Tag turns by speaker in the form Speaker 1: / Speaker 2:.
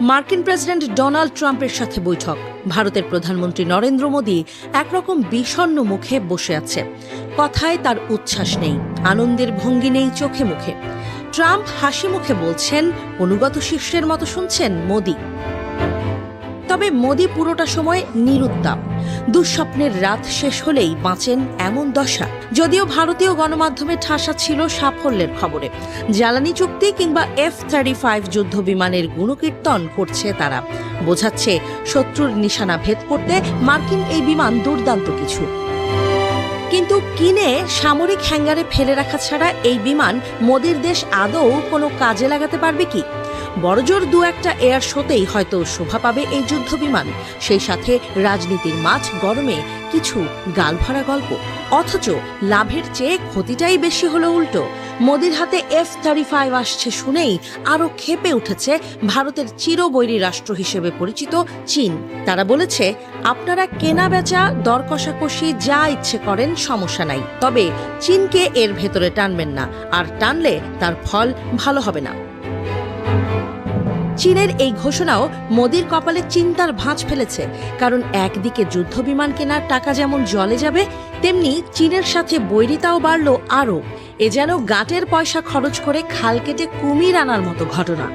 Speaker 1: মার্কিন president Donald ট্রাম্পের সাথে বৈঠক। ভারতের প্রধানমন্ত্রী নরেন্দ্র মোদী একরকম বিষণ্ন মুখে বসে আছে। কথায় তার উচ্ছ্বাস নেই, আনন্দের ভঙ্গি নেই চোখে মুখে। ট্রাম্প হাসি মুখে বলছেন, অনুগত শিষ্যের মতো শুনছেন মোদী। তবে মোদি পুরোটা সময় নিরুত্তাপ। দুঃস্বপ্নের রাত শেষ হলেই বাঁচেন এমন দশা। যদিও ভারতীয় গণমাধ্যমে ঠাসা ছিল সাফল্যের খবরে। জ্বালানি চুক্তি কিংবা এফ থার্টি ফাইভ যুদ্ধ বিমানের গুণকীর্তন করছে তারা। বোঝাচ্ছে শত্রুর নিশানা ভেদ করতে মার্কিন এই বিমান দুর্দান্ত কিছু। কিন্তু কিনে সামরিক হ্যাঙ্গারে ফেলে রাখা ছাড়া এই বিমান মোদির দেশ আদৌ কোনো কাজে লাগাতে পারবে কি? বড়জোর দু একটা এয়ার শোতেই হয়তো শোভা পাবে এই যুদ্ধ বিমান। সেই সাথে রাজনীতির মাছ গরমে কিছু গালভরা গল্প। অথচ লাভের চেয়ে ক্ষতিটাই বেশি হলো উল্টো। মোদির হাতে এফ থার্টি ফাইভ আসছে শুনেই আরও খেপে উঠেছে ভারতের চিরবৈরী রাষ্ট্র হিসেবে পরিচিত চীন। তারা বলেছে, আপনারা কেনা বেচা, দর কষাকষি যা ইচ্ছে করেন, সমস্যা নাই। তবে চীনকে এর ভেতরে টানবেন না, আর টানলে তার ফল ভালো হবে না। চীনের এই ঘোষণাও মোদির কপালে চিন্তার ভাঁজ ফেলেছে, কারণ একদিকে যুদ্ধ বিমান কেনার টাকা যেমন জলে যাবে, তেমনি চীনের সাথে বৈরিতাও বাড়ল আরও। এ যেন গাটের পয়সা খরচ করে খাল কেটে কুমির আনার মতো ঘটনা।